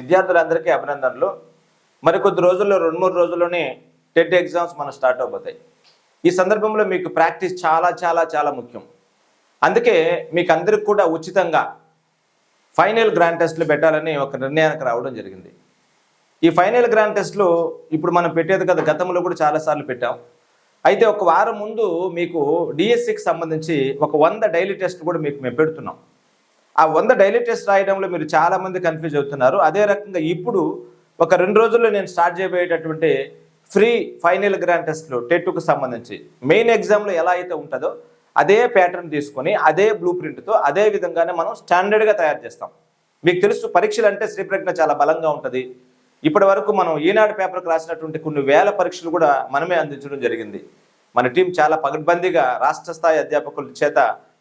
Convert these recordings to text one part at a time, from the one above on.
విద్యార్థులందరికీ అభినందనలు. మరికొద్ది రోజుల్లో రెండు మూడు రోజుల్లోనే టెట్ ఎగ్జామ్స్ మనం స్టార్ట్ అవబోతాయి. ఈ సందర్భంలో మీకు ప్రాక్టీస్ చాలా చాలా చాలా ముఖ్యం. అందుకే మీకు అందరికి కూడా ఉచితంగా ఫైనల్ గ్రాండ్ టెస్ట్లు పెట్టాలని ఒక నిర్ణయానికి రావడం జరిగింది. ఈ ఫైనల్ గ్రాండ్ టెస్ట్లు ఇప్పుడు మనం పెట్టేది కదా గతంలో కూడా చాలాసార్లు పెట్టాం. అయితే ఒక వారం ముందు మీకు డిఎస్సికి సంబంధించి ఒక వంద డైలీ టెస్ట్ కూడా మీకు మేము పెడుతున్నాం. ఆ వంద డైలీ టెస్ట్ రాయడంలో మీరు చాలామంది కన్ఫ్యూజ్ అవుతున్నారు. అదే రకంగా ఇప్పుడు ఒక రెండు రోజుల్లో నేను స్టార్ట్ చేయబోయేటటువంటి ఫ్రీ ఫైనల్ గ్రాండ్ టెస్ట్లు టెట్కు సంబంధించి మెయిన్ ఎగ్జామ్లో ఎలా అయితే ఉంటుందో అదే ప్యాటర్న్ తీసుకొని అదే బ్లూ ప్రింట్తో అదే విధంగానే మనం స్టాండర్డ్గా తయారు చేస్తాం. మీకు తెలుసు పరీక్షలు అంటే శ్రీప్రజ్ఞ చాలా బలంగా ఉంటుంది. ఇప్పటి వరకు మనం ఈనాడు పేపర్కి రాసినటువంటి కొన్ని వేల పరీక్షలు కూడా మనమే అందించడం జరిగింది. మన టీం చాలా పగడ్బందీగా రాష్ట్ర స్థాయి అధ్యాపకుల చేత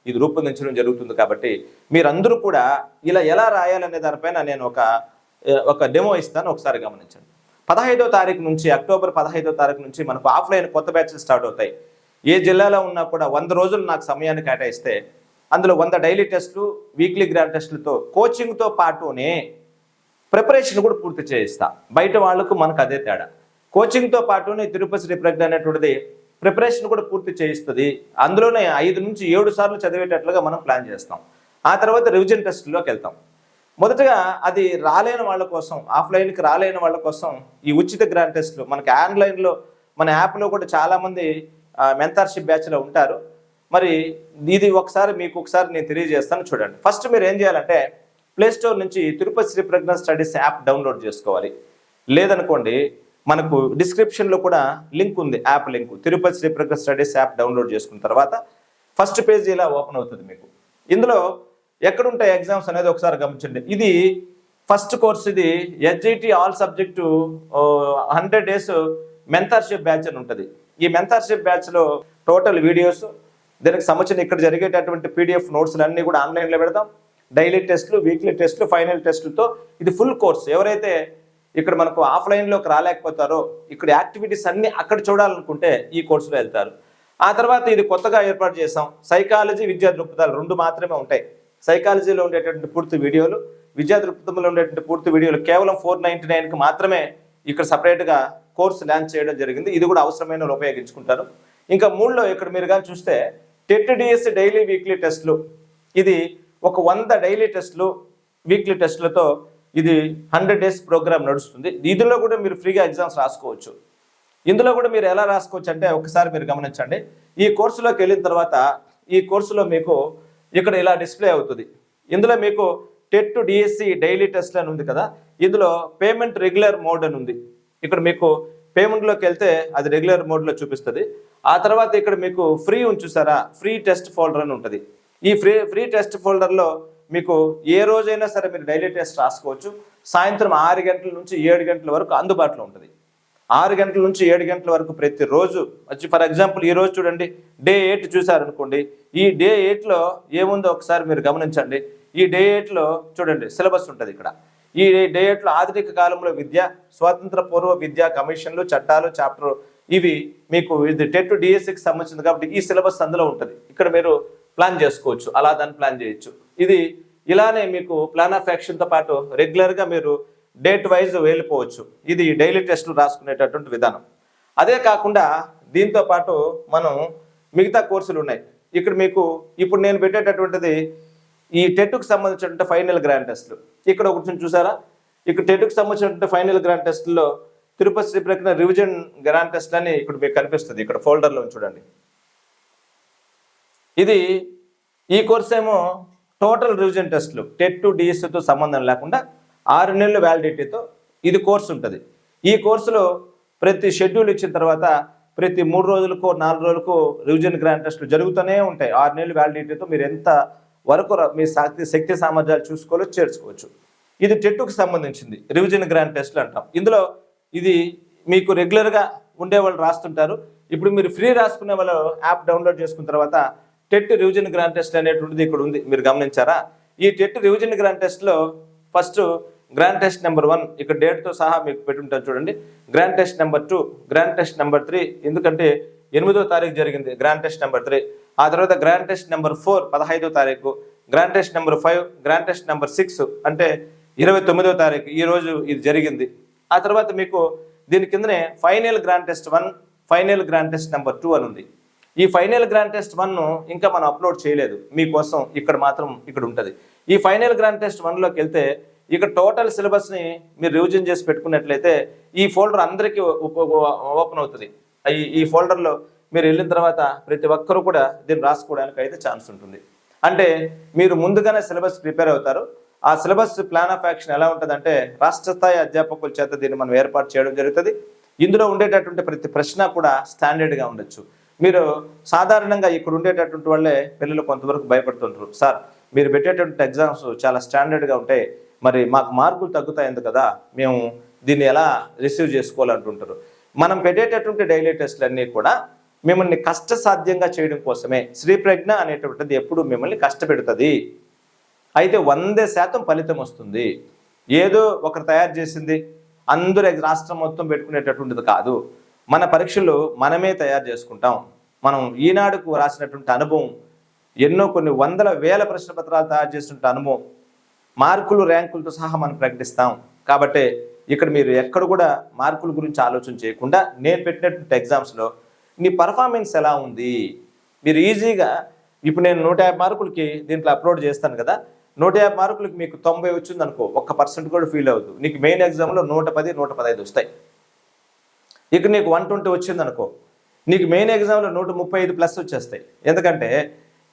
ఇది రూపొందించడం జరుగుతుంది కాబట్టి మీరందరూ కూడా ఇలా ఎలా రాయాలనే దానిపైన నేను ఒక ఒక డెమో ఇస్తాను. ఒకసారి గమనించండి. పదహైదో తారీఖు నుంచి అక్టోబర్ పదహైదో తారీఖు నుంచి మనకు ఆఫ్లైన్ కొత్త బ్యాచ్లు స్టార్ట్ అవుతాయి. ఏ జిల్లాలో ఉన్నా కూడా వంద రోజులు నాకు సమయాన్ని కేటాయిస్తే అందులో వంద డైలీ టెస్టులు వీక్లీ గ్రాండ్ టెస్టులతో కోచింగ్తో పాటునే ప్రిపరేషన్ కూడా పూర్తి చేయిస్తా. బయట వాళ్ళకు మనకు అదే తేడా. కోచింగ్తో పాటునే తిరుపతి శ్రీ అనేటువంటిది ప్రిపరేషన్ కూడా పూర్తి చేయిస్తుంది. అందులోనే ఐదు నుంచి ఏడు సార్లు చదివేటట్లుగా మనం ప్లాన్ చేస్తాం. ఆ తర్వాత రివిజన్ టెస్ట్లోకి వెళ్తాం. మొదటగా అది రాలేని వాళ్ళ కోసం ఆఫ్లైన్కి రాలేని వాళ్ళ కోసం ఈ ఉచిత గ్రాండ్ టెస్ట్లు మనకి ఆన్లైన్లో మన యాప్లో కూడా చాలామంది మెంటార్షిప్ బ్యాచ్లో ఉంటారు. మరి ఇది ఒకసారి మీకు ఒకసారి నేను తెలియజేస్తాను చూడండి. ఫస్ట్ మీరు ఏం చేయాలంటే ప్లేస్టోర్ నుంచి Tirupati Sri Pragna studies app download చేసుకోవాలి. లేదనుకోండి మనకు డిస్క్రిప్షన్లో కూడా లింక్ ఉంది app link Tirupati Sri studies app download చేసుకున్న తర్వాత ఫస్ట్ పేజ్ ఇలా ఓపెన్ అవుతుంది మీకు. ఇందులో ఎక్కడుంటాయి ఎగ్జామ్స్ అనేది ఒకసారి గమనించండి. ఇది ఫస్ట్ కోర్స్ ఇది SGT all subject hundred days mentorship batch అని ఉంటుంది. ఈ మెంతార్షిప్ బ్యాచ్లో టోటల్ వీడియోస్ దీనికి సంబంధించిన ఇక్కడ జరిగేటటువంటి పీడిఎఫ్ నోట్స్లు అన్నీ కూడా ఆన్లైన్లో పెడతాం. డైలీ టెస్ట్లు వీక్లీ టెస్ట్లు ఫైనల్ టెస్టులతో ఇది ఫుల్ కోర్స్ ఎవరైతే ఇక్కడ మనకు ఆఫ్లైన్లోకి రాలేకపోతారో ఇక్కడ యాక్టివిటీస్ అన్నీ అక్కడ చూడాలనుకుంటే ఈ కోర్సులో వెళ్తారు. ఆ తర్వాత ఇది కొత్తగా ఏర్పాటు చేసాం సైకాలజీ విద్యా దృక్పథాలు రెండు మాత్రమే ఉంటాయి. సైకాలజీలో ఉండేటువంటి పూర్తి వీడియోలు విద్యా దృక్పథంలో ఉండేటువంటి పూర్తి వీడియోలు కేవలం ఫోర్ నైంటీ నైన్కి మాత్రమే ఇక్కడ సపరేట్గా కోర్సు లాంచ్ చేయడం జరిగింది. ఇది కూడా అవసరమైన ఉపయోగించుకుంటారు. ఇంకా మూడులో ఇక్కడ మీరు కానీ చూస్తే టెట్ డిఎస్సి డైలీ వీక్లీ టెస్ట్లు ఇది ఒక వంద డైలీ టెస్ట్లు వీక్లీ టెస్ట్లతో ఇది హండ్రెడ్ డేస్ ప్రోగ్రామ్ నడుస్తుంది. ఇందులో కూడా మీరు ఫ్రీగా ఎగ్జామ్స్ రాసుకోవచ్చు. ఇందులో కూడా మీరు ఎలా రాసుకోవచ్చు అంటే ఒకసారి మీరు గమనించండి. ఈ కోర్సులోకి వెళ్ళిన తర్వాత ఈ కోర్సులో మీకు ఇక్కడ ఇలా డిస్ప్లే అవుతుంది. ఇందులో మీకు TET to DSC daily test అని ఉంది కదా. ఇందులో పేమెంట్ రెగ్యులర్ మోడ్ అని ఉంది. ఇక్కడ మీకు పేమెంట్లోకి వెళ్తే అది రెగ్యులర్ మోడ్లో చూపిస్తుంది. ఆ తర్వాత ఇక్కడ మీకు ఫ్రీ ఉంచుసారా ఫ్రీ టెస్ట్ ఫోల్డర్ అని ఉంటుంది. ఈ ఫ్రీ ఫ్రీ టెస్ట్ ఫోల్డర్లో మీకు ఏ రోజైనా సరే మీరు డైలీ టెస్ట్ రాసుకోవచ్చు. సాయంత్రం ఆరు గంటల నుంచి ఏడు గంటల వరకు అందుబాటులో ఉంటుంది. ఆరు గంటల నుంచి ఏడు గంటల వరకు ప్రతిరోజు వచ్చి ఫర్ ఎగ్జాంపుల్ ఈ రోజు చూడండి డే ఎయిట్ చూసారనుకోండి ఈ డే ఎయిట్లో ఏముందో ఒకసారి మీరు గమనించండి. ఈ డే ఎయిట్లో చూడండి సిలబస్ ఉంటుంది ఇక్కడ. ఈ డే ఎయిట్లో ఆధునిక కాలంలో విద్య స్వాతంత్ర పూర్వ విద్యా కమిషన్లు చట్టాలు చాప్టర్ ఇవి మీకు ఇది టెట్ డిఎస్సికి సంబంధించింది కాబట్టి ఈ సిలబస్ అందులో ఉంటుంది. ఇక్కడ మీరు ప్లాన్ చేసుకోవచ్చు అలా దాన్ని ప్లాన్ చేయొచ్చు. ఇది ఇలానే మీకు ప్లాన్ ఆఫ్ యాక్షన్తో పాటు రెగ్యులర్గా మీరు డేట్ వైజ్ వెళ్ళిపోవచ్చు. ఇది డైలీ టెస్టులు రాసుకునేటటువంటి విధానం. అదే కాకుండా దీంతో పాటు మనం మిగతా కోర్సులు ఉన్నాయి. ఇక్కడ మీకు ఇప్పుడు నేను పెట్టేటటువంటిది ఈ టెట్కు సంబంధించినటువంటి ఫైనల్ గ్రాండ్ టెస్ట్లు ఇక్కడ ఒకటి చూసారా? ఇక్కడ టెట్కు సంబంధించినటువంటి ఫైనల్ గ్రాండ్ టెస్ట్లో తిరుపతి శ్రీ ప్రకటన రివిజన్ గ్రాండ్ టెస్ట్ అని ఇక్కడ మీకు కనిపిస్తుంది. ఇక్కడ ఫోల్డర్లో చూడండి. ఇది ఈ కోర్స్ ఏమో టోటల్ రివిజన్ టెస్ట్లు టెట్ టు డిఎస్సితో సంబంధం లేకుండా ఆరు నెలల వ్యాలిడిటీతో ఇది కోర్సు ఉంటుంది. ఈ కోర్సులో ప్రతి షెడ్యూల్ ఇచ్చిన తర్వాత ప్రతి మూడు రోజులకు నాలుగు రోజులకు రివిజన్ గ్రాండ్ టెస్ట్లు జరుగుతూనే ఉంటాయి. ఆరు నెలల వ్యాలిడిటీతో మీరు ఎంత వరకు ర- మీ శక్తి శక్తి సామర్థ్యాలు చూసుకోవాలో చేర్చుకోవచ్చు. ఇది టెట్టుకు సంబంధించింది. రివిజన్ గ్రాండ్ టెస్ట్లు అంటాం. ఇందులో ఇది మీకు రెగ్యులర్గా ఉండేవాళ్ళు రాస్తుంటారు. ఇప్పుడు మీరు ఫ్రీ రాసుకునే వాళ్ళు యాప్ డౌన్లోడ్ చేసుకున్న తర్వాత టెట్ రివిజన్ గ్రాండ్ టెస్ట్ అనేటువంటిది ఇక్కడ ఉంది మీరు గమనించారా ఈ టెట్ రివిజన్ గ్రాండ్ టెస్ట్లో first grand test number one ఇక్కడ డేట్తో సహా మీకు పెట్టుంటాను చూడండి grand test number two grand test number three ఎందుకంటే ఎనిమిదో తారీఖు జరిగింది గ్రాండ్ టెస్ట్ నెంబర్ త్రీ ఆ తర్వాత గ్రాండ్ టెస్ట్ నెంబర్ ఫోర్ పదహైదో తారీఖు grand test number five grand test number six అంటే ఇరవై తొమ్మిదో తారీఖు ఈ రోజు ఇది జరిగింది ఆ తర్వాత మీకు దీని కిందనే final grand test one final grand test number two అని ఉంది ఈ ఫైనల్ గ్రాండ్ టెస్ట్ వన్ ఇంకా మనం అప్లోడ్ చేయలేదు. మీకోసం ఇక్కడ మాత్రం ఇక్కడ ఉంటుంది. ఈ ఫైనల్ గ్రాండ్ టెస్ట్ వన్లోకి వెళ్తే ఇక్కడ టోటల్ సిలబస్ని మీరు రివిజన్ చేసి పెట్టుకున్నట్లయితే ఈ ఫోల్డర్ అందరికీ ఓపెన్ అవుతుంది. ఈ ఈ ఫోల్డర్లో మీరు వెళ్ళిన తర్వాత ప్రతి ఒక్కరూ కూడా దీన్ని రాసుకోవడానికి అయితే ఛాన్స్ ఉంటుంది. అంటే మీరు ముందుగానే సిలబస్ ప్రిపేర్ అవుతారు. ఆ సిలబస్ ప్లాన్ ఆఫ్ యాక్షన్ ఎలా ఉంటుందంటే రాష్ట్ర స్థాయి అధ్యాపకుల చేత దీన్ని మనం ఏర్పాటు చేయడం జరుగుతుంది. ఇందులో ఉండేటటువంటి ప్రతి ప్రశ్న కూడా స్టాండర్డ్గా ఉండొచ్చు. మీరు సాధారణంగా ఇక్కడ ఉండేటటువంటి వాళ్ళే పిల్లలు కొంతవరకు భయపడుతుంటారు. సార్ మీరు పెట్టేటటువంటి ఎగ్జామ్స్ చాలా స్టాండర్డ్గా ఉంటాయి మరి మాకు మార్కులు తగ్గుతాయి కదా మేము దీన్ని ఎలా రిసీవ్ చేసుకోవాలంటుంటారు. మనం పెట్టేటటువంటి డైలీ టెస్ట్లు అన్నీ కూడా మిమ్మల్ని కష్టసాధ్యంగా చేయడం కోసమే. శ్రీ ప్రజ్ఞ అనేటువంటిది ఎప్పుడు మిమ్మల్ని కష్టపెడుతుంది. అయితే వందే శాతం ఫలితం వస్తుంది. ఏదో ఒకరు తయారు చేసింది అందరూ రాష్ట్రం మొత్తం పెట్టుకునేటటువంటిది కాదు. మన పరీక్షలు మనమే తయారు చేసుకుంటాం. మనం ఈనాడుకు రాసినటువంటి అనుభవం ఎన్నో కొన్ని వందల వేల ప్రశ్న పత్రాలు తయారు చేసినటువంటి అనుభవం మార్కులు ర్యాంకులతో సహా మనం ప్రకటిస్తాం. కాబట్టి ఇక్కడ మీరు ఎక్కడ కూడా మార్కుల గురించి ఆలోచన చేయకుండా నేను పెట్టినటువంటి ఎగ్జామ్స్లో నీ పర్ఫార్మెన్స్ ఎలా ఉంది? మీరు ఈజీగా ఇప్పుడు నేను నూట యాభై మార్కులకి దీంట్లో అప్లోడ్ చేస్తాను కదా నూట యాభై మార్కులకి మీకు తొంభై వచ్చింది అనుకో ఒక్క పర్సెంట్ కూడా ఫీల్ అవ్వదు నీకు మెయిన్ ఎగ్జామ్లో నూట పది నూట పదహైదు వస్తాయి. ఇక నీకు వన్ ట్వంటీ వచ్చింది అనుకో నీకు మెయిన్ ఎగ్జామ్లో నూట ముప్పై ఐదు ప్లస్ వచ్చేస్తాయి. ఎందుకంటే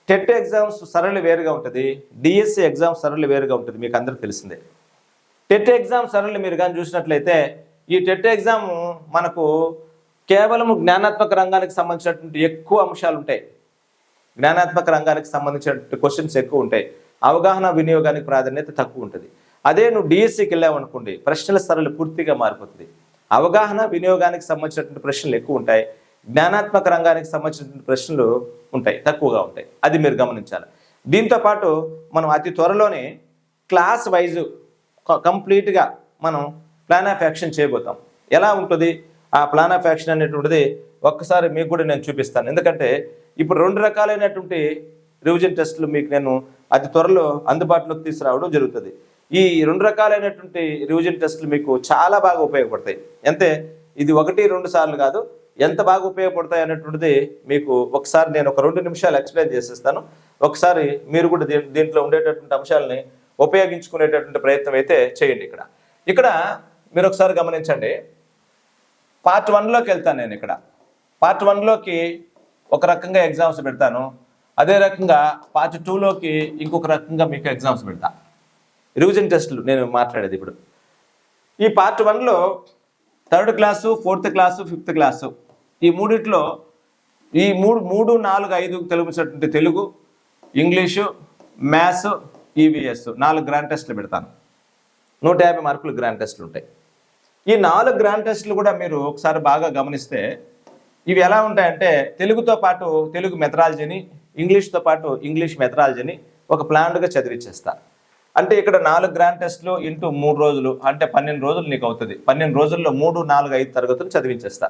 టెట్ ఎగ్జామ్స్ సరళి వేరుగా ఉంటుంది డిఎస్సి ఎగ్జామ్ సరళి వేరుగా ఉంటుంది మీకు అందరికి తెలిసిందే. టెట్ ఎగ్జామ్ సరళి మీరు కానీ చూసినట్లయితే ఈ టెట్ ఎగ్జామ్ మనకు కేవలం జ్ఞానాత్మక రంగానికి సంబంధించినటువంటి ఎక్కువ అంశాలు ఉంటాయి. జ్ఞానాత్మక రంగానికి సంబంధించినటువంటి క్వశ్చన్స్ ఎక్కువ ఉంటాయి. అవగాహన వినియోగానికి ప్రాధాన్యత తక్కువ ఉంటుంది. అదే నువ్వు డిఎస్సికి వెళ్ళావు అనుకోండి ప్రశ్నల సరళి పూర్తిగా మారిపోతుంది. అవగాహన వినియోగానికి సంబంధించినటువంటి ప్రశ్నలు ఎక్కువ ఉంటాయి. జ్ఞానాత్మక రంగానికి సంబంధించినటువంటి ప్రశ్నలు ఉంటాయి తక్కువగా ఉంటాయి. అది మీరు గమనించాలి. దీంతో పాటు మనం అతి త్వరలోనే క్లాస్ వైజ్ కంప్లీట్గా మనం ప్లాన్ ఆఫ్ యాక్షన్ చేయబోతాం. ఎలా ఉంటుంది? ఆ ప్లాన్ ఆఫ్ యాక్షన్ అనేటువంటిది ఒక్కసారి మీకు కూడా నేను చూపిస్తాను. ఎందుకంటే ఇప్పుడు రెండు రకాలైనటువంటి రివిజన్ టెస్టులు మీకు నేను అతి త్వరలో అందుబాటులోకి తీసుకురావడం జరుగుతుంది. ఈ రెండు రకాలైనటువంటి రివిజన్ టెస్టులు మీకు చాలా బాగా ఉపయోగపడతాయి. అంతే ఇది ఒకటి రెండు సార్లు కాదు ఎంత బాగా ఉపయోగపడతాయి అనేటువంటిది మీకు ఒకసారి నేను ఒక రెండు నిమిషాలు ఎక్స్ప్లెయిన్ చేసేస్తాను. ఒకసారి మీరు కూడా దీ- దీంట్లో ఉండేటటువంటి అంశాలని ఉపయోగించుకునేటటువంటి ప్రయత్నం అయితే చేయండి ఇక్కడ. ఇక్కడ మీరు ఒకసారి గమనించండి. పార్ట్ వన్లోకి వెళ్తాను నేను ఇక్కడ. పార్ట్ వన్లోకి ఒక రకంగా ఎగ్జామ్స్ పెడతాను. అదే రకంగా పార్ట్ టూలోకి ఇంకొక రకంగా మీకు ఎగ్జామ్స్ పెడతాను రివిజన్ టెస్టులు నేను మాట్లాడేది ఇప్పుడు. ఈ పార్ట్ వన్లో third class fourth class fifth class ఈ మూడిట్లో ఈ మూడు మూడు నాలుగు ఐదు తెలిపించినటువంటి తెలుగు ఇంగ్లీషు మ్యాథ్స్ ఈవీఎస్ నాలుగు గ్రాండ్ టెస్టులు పెడతాను. నూట యాభై మార్కులు గ్రాండ్ టెస్టులు ఉంటాయి. ఈ నాలుగు గ్రాండ్ టెస్టులు కూడా మీరు ఒకసారి బాగా గమనిస్తే ఇవి ఎలా ఉంటాయంటే తెలుగుతో పాటు తెలుగు మెథడాలజీని ఇంగ్లీష్తో పాటు ఇంగ్లీష్ మెథడాలజీని ఒక ప్లాన్డ్గా చదివిచ్చేస్తారు అంటే ఇక్కడ నాలుగు గ్రాండ్ టెస్ట్లు ఇంటూ మూడు రోజులు అంటే పన్నెండు రోజులు నీకు అవుతుంది. పన్నెండు రోజుల్లో మూడు నాలుగు ఐదు తరగతులు చదివించేస్తా.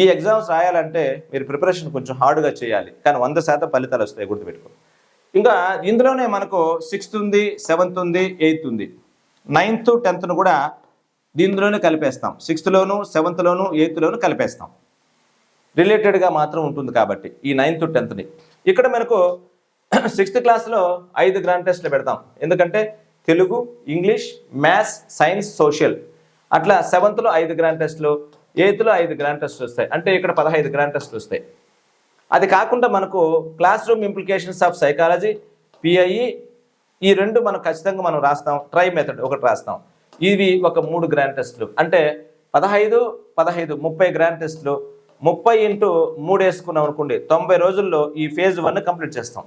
ఈ ఎగ్జామ్స్ రాయాలంటే మీరు ప్రిపరేషన్ కొంచెం హార్డ్గా చేయాలి. కానీ వంద శాతం ఫలితాలు వస్తాయి గుర్తుపెట్టుకో. ఇంకా ఇందులోనే మనకు సిక్స్త్ ఉంది సెవెంత్ ఉంది ఎయిత్ ఉంది. నైన్త్ టెన్త్ను కూడా దీనిలోనే కలిపేస్తాం. సిక్స్త్లోను సెవెంత్లోను ఎయిత్లోను కలిపేస్తాం. రిలేటెడ్గా మాత్రం ఉంటుంది కాబట్టి ఈ నైన్త్ టెన్త్ని ఇక్కడ మనకు సిక్స్త్ క్లాస్లో ఐదు గ్రాండ్ టెస్ట్లు పెడతాం. ఎందుకంటే Telugu English maths science social అట్లా సెవెంత్లో ఐదు గ్రాండ్ టెస్ట్లు ఎయిత్లో ఐదు గ్రాండ్ టెస్ట్లు వస్తాయి. అంటే ఇక్కడ పదహైదు గ్రాండ్ టెస్ట్లు వస్తాయి. అది కాకుండా మనకు class room implications of psychology PIE ఈ రెండు మనం ఖచ్చితంగా మనం రాస్తాం. ట్రై మెథడ్ ఒకటి రాస్తాం. ఇవి ఒక మూడు గ్రాండ్ టెస్ట్లు అంటే పదహైదు పదహైదు ముప్పై గ్రాండ్ టెస్ట్లు ముప్పై ఇంటూ మూడు వేసుకున్నాం అనుకోండి తొంభై రోజుల్లో ఈ ఫేజ్ వన్ కంప్లీట్ చేస్తాం.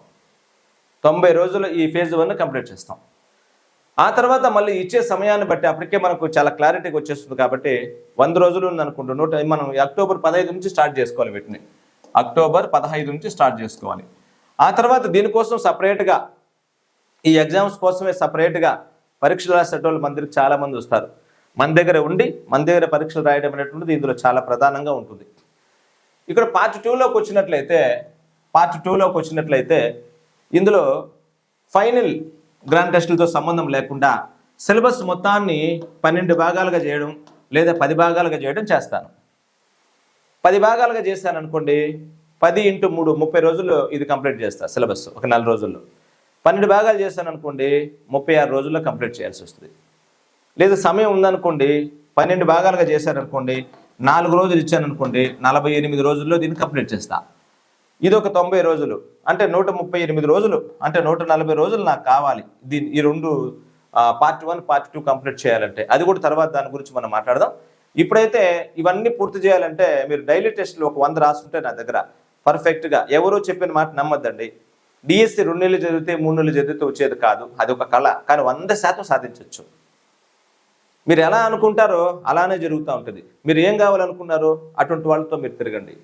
తొంభై రోజులు ఈ ఫేజ్ వన్ కంప్లీట్ చేస్తాం. ఆ తర్వాత మళ్ళీ ఇచ్చే సమయాన్ని బట్టి అప్పటికే మనకు చాలా క్లారిటీగా వచ్చేస్తుంది కాబట్టి వంద రోజులు ఉంది అనుకుంటూ. నూట మనం అక్టోబర్ పదహైదు నుంచి స్టార్ట్ చేసుకోవాలి వీటిని. అక్టోబర్ పదహైదు నుంచి స్టార్ట్ చేసుకోవాలి. ఆ తర్వాత దీనికోసం సపరేట్గా ఈ ఎగ్జామ్స్ కోసమే సపరేట్గా పరీక్షలు రాసేటోళ్ళు మన చాలామంది వస్తారు. మన దగ్గర ఉండి మన దగ్గర పరీక్షలు రాయడం అనేటువంటిది ఇందులో చాలా ప్రధానంగా ఉంటుంది. ఇక్కడ పార్ట్ టూలోకి వచ్చినట్లయితే పార్ట్ టూలోకి వచ్చినట్లయితే ఇందులో ఫైనల్ గ్రాండ్ టెస్టులతో సంబంధం లేకుండా సిలబస్ మొత్తాన్ని పన్నెండు భాగాలుగా చేయడం లేదా పది భాగాలుగా చేయడం చేస్తాను. పది భాగాలుగా చేశాను అనుకోండి పది ఇంటూ మూడు ముప్పై రోజుల్లో ఇది కంప్లీట్ చేస్తా సిలబస్ ఒక నెల రోజుల్లో. పన్నెండు భాగాలు చేశాను అనుకోండి ముప్పై ఆరు రోజుల్లో కంప్లీట్ చేయాల్సి వస్తుంది. లేదా సమయం ఉందనుకోండి పన్నెండు భాగాలుగా చేశారనుకోండి నాలుగు రోజులు ఇచ్చాను అనుకోండి నలభై ఎనిమిది రోజుల్లో దీన్ని కంప్లీట్ చేస్తా. ఇది ఒక తొంభై రోజులు. అంటే నూట ముప్పై ఎనిమిది రోజులు. అంటే నూట నలభై రోజులు నాకు కావాలి. దీని ఈ రెండు part one part two complete చేయాలంటే. అది కూడా తర్వాత దాని గురించి మనం మాట్లాడదాం. ఇప్పుడైతే ఇవన్నీ పూర్తి చేయాలంటే మీరు డైలీ టెస్ట్లు ఒక వంద రాసుంటే నా దగ్గర పర్ఫెక్ట్గా ఎవరో చెప్పిన మాట నమ్మద్దండి. డిఎస్సి రెండు నెలలు చదివితే మూడు నెలలు చదివితే వచ్చేది కాదు. అది ఒక కళ. కానీ వంద శాతం సాధించవచ్చు మీరు ఎలా అనుకుంటారో అలానే జరుగుతూ ఉంటుంది. మీరు ఏం కావాలనుకున్నారో అటువంటి వాళ్ళతో మీరు తిరగండి.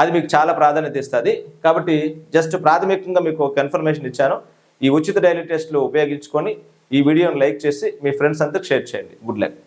అది మీకు చాలా ప్రాధాన్యత ఇస్తుంది. కాబట్టి జస్ట్ ప్రాథమికంగా మీకు ఒక ఇన్ఫర్మేషన్ ఇచ్చాను. ఈ ఉచిత డైలీ టెస్ట్లు ఉపయోగించుకొని ఈ వీడియోని లైక్ చేసి మీ ఫ్రెండ్స్ అంతా షేర్ చేయండి. Good luck